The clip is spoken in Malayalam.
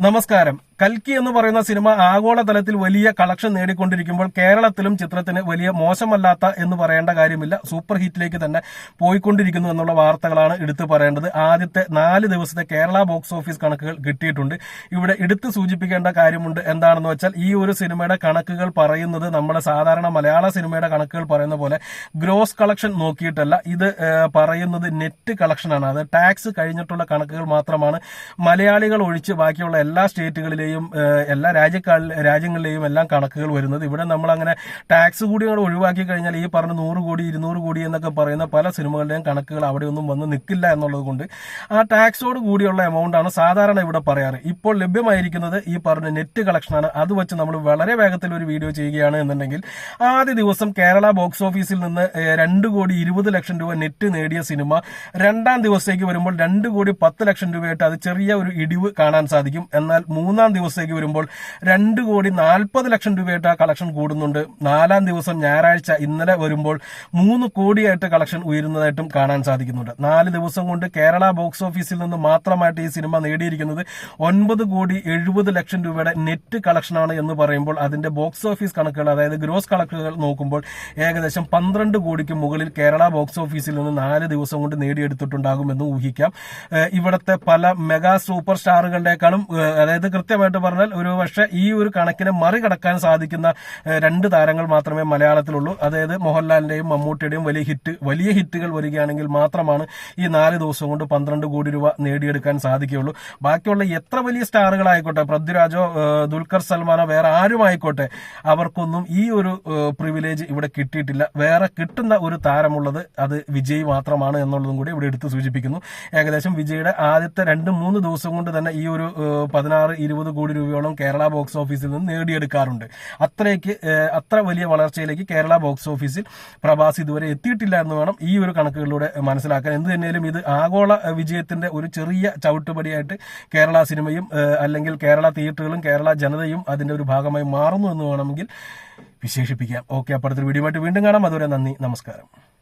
നമസ്കാരം. കൽക്കി എന്ന് പറയുന്ന സിനിമ ആഗോളതലത്തിൽ വലിയ കളക്ഷൻ നേടിക്കൊണ്ടിരിക്കുമ്പോൾ കേരളത്തിലും ചിത്രത്തിന് വലിയ മോശമല്ലാത്ത എന്ന് പറയേണ്ട കാര്യമില്ല. സൂപ്പർ ഹിറ്റിലേക്ക് തന്നെ പോയിക്കൊണ്ടിരിക്കുന്നു എന്നുള്ള വാർത്തകളാണ് എടുത്തു പറയേണ്ടത്. ആദ്യത്തെ നാല് ദിവസത്തെ കേരള ബോക്സ് ഓഫീസ് കണക്കുകൾ കിട്ടിയിട്ടുണ്ട്. ഇവിടെ എടുത്തു സൂചിപ്പിക്കേണ്ട കാര്യമുണ്ട് എന്താണെന്ന് വെച്ചാൽ ഈ ഒരു സിനിമയുടെ കണക്കുകൾ പറയുന്നത് നമ്മുടെ സാധാരണ മലയാള സിനിമയുടെ കണക്കുകൾ പറയുന്ന പോലെ ഗ്രോസ് കളക്ഷൻ നോക്കിയിട്ടല്ല. ഇത് പറയുന്നത് നെറ്റ് കളക്ഷനാണ്. അത് ടാക്സ് കഴിഞ്ഞിട്ടുള്ള കണക്കുകൾ മാത്രമാണ്. മലയാളികൾ ഒഴിച്ച് ബാക്കിയുള്ള എല്ലാ സ്റ്റേറ്റുകളിലെയും ഏഹ്, എല്ലാ രാജ്യക്കാ രാജ്യങ്ങളിലെയും എല്ലാം കണക്കുകൾ വരുന്നത്. ഇവിടെ നമ്മൾ അങ്ങനെ ടാക്സ് കൂടി അങ്ങോട്ട് ഒഴിവാക്കി കഴിഞ്ഞാൽ ഈ പറഞ്ഞ നൂറ് കോടി ഇരുന്നൂറ് കോടി എന്നൊക്കെ പറയുന്ന പല സിനിമകളുടെയും കണക്കുകൾ അവിടെ ഒന്നും വന്ന് നിൽക്കില്ല എന്നുള്ളത് കൊണ്ട് ആ ടാക്സോട് കൂടിയുള്ള എമൗണ്ട് ആണ് സാധാരണ ഇവിടെ പറയാറ്. ഇപ്പോൾ ലഭ്യമായിരിക്കുന്നത് ഈ പറഞ്ഞ നെറ്റ് കളക്ഷനാണ് അത് വെച്ച് നമ്മൾ വളരെ വേഗത്തിൽ ഒരു വീഡിയോ ചെയ്യുകയാണ് എന്നുണ്ടെങ്കിൽ ആദ്യ ദിവസം കേരള ബോക്സ് ഓഫീസിൽ നിന്ന് രണ്ട് കോടി ഇരുപത് ലക്ഷം രൂപ നെറ്റ് നേടിയ സിനിമ രണ്ടാം ദിവസത്തേക്ക് വരുമ്പോൾ രണ്ട് കോടി പത്ത് ലക്ഷം രൂപയായിട്ട് അത് ചെറിയ ഒരു ഇടിവ് കാണാൻ സാധിക്കും. എന്നാൽ മൂന്നാം ദിവസത്തേക്ക് വരുമ്പോൾ രണ്ട് കോടി നാൽപ്പത് ലക്ഷം രൂപയായിട്ട് ആ കളക്ഷൻ കൂടുന്നുണ്ട്. നാലാം ദിവസം ഞായറാഴ്ച ഇന്നലെ വരുമ്പോൾ മൂന്ന് കോടിയായിട്ട് കളക്ഷൻ ഉയരുന്നതായിട്ടും കാണാൻ സാധിക്കുന്നുണ്ട്. നാല് ദിവസം കൊണ്ട് കേരള ബോക്സ് ഓഫീസിൽ നിന്ന് മാത്രമായിട്ട് ഈ സിനിമ നേടിയിരിക്കുന്നത് ഒൻപത് കോടി എഴുപത് ലക്ഷം രൂപയുടെ നെറ്റ് കളക്ഷനാണ് എന്ന് പറയുമ്പോൾ അതിന്റെ ബോക്സ് ഓഫീസ് കണക്കുകൾ അതായത് ഗ്രോസ് കണക്കുകൾ നോക്കുമ്പോൾ ഏകദേശം പന്ത്രണ്ട് കോടിക്ക് മുകളിൽ കേരള ബോക്സ് ഓഫീസിൽ നിന്ന് നാല് ദിവസം കൊണ്ട് നേടിയെടുത്തിട്ടുണ്ടാകുമെന്ന് ഊഹിക്കാം. ഇവിടുത്തെ പല മെഗാ സൂപ്പർ സ്റ്റാറുകളുടെക്കാളും അതായത് അതായത് കൃത്യമായിട്ട് പറഞ്ഞാൽ ഒരു പക്ഷേ ഈ ഒരു കണക്കിനെ മറികടക്കാൻ സാധിക്കുന്ന രണ്ട് താരങ്ങൾ മാത്രമേ മലയാളത്തിലുള്ളൂ. അതായത് മോഹൻലാലിന്റെയും മമ്മൂട്ടിയുടെയും വലിയ ഹിറ്റ് വലിയ ഹിറ്റുകൾ വരികയാണെങ്കിൽ മാത്രമാണ് ഈ നാല് ദിവസം കൊണ്ട് പന്ത്രണ്ട് കോടി രൂപ നേടിയെടുക്കാൻ സാധിക്കുകയുള്ളൂ. ബാക്കിയുള്ള എത്ര വലിയ സ്റ്റാറുകളായിക്കോട്ടെ പൃഥ്വിരാജോ ദുൽഖർ സൽമാനോ വേറെ ആരും ആയിക്കോട്ടെ അവർക്കൊന്നും ഈ ഒരു പ്രിവിലേജ് ഇവിടെ കിട്ടിയിട്ടില്ല. വേറെ കിട്ടുന്ന ഒരു താരമുള്ളത് അത് വിജയ് മാത്രമാണ് എന്നുള്ളതും കൂടി ഇവിടെ എടുത്ത് സൂചിപ്പിക്കുന്നു. ഏകദേശം വിജയുടെ ആദ്യത്തെ രണ്ട് മൂന്ന് ദിവസം കൊണ്ട് തന്നെ ഈ ഒരു പതിനാറ് ഇരുപത് കോടി രൂപയോളം കേരള ബോക്സ് ഓഫീസിൽ നിന്ന് നേടിയെടുക്കാറുണ്ട്. അത്രയ്ക്ക് അത്ര വലിയ വളർച്ചയിലേക്ക് കേരള ബോക്സ് ഓഫീസിൽ പ്രഭാസ് ഇതുവരെ എത്തിയിട്ടില്ല എന്ന് വേണം ഈ ഒരു കണക്കുകളിലൂടെ മനസ്സിലാക്കാൻ. എന്ത് തന്നെയാലും ഇത് ആഗോള വിജയത്തിന്റെ ഒരു ചെറിയ ചവിട്ടുപടിയായിട്ട് കേരള സിനിമയും അല്ലെങ്കിൽ കേരള തിയേറ്ററുകളും കേരള ജനതയും അതിന്റെ ഒരു ഭാഗമായി മാറുന്നു എന്ന് വേണമെങ്കിൽ വിശേഷിപ്പിക്കാം. ഓക്കെ അപ്പുറത്തൊരു വീഡിയോ ആയിട്ട് വീണ്ടും കാണാം. അതുവരെ നന്ദി നമസ്കാരം.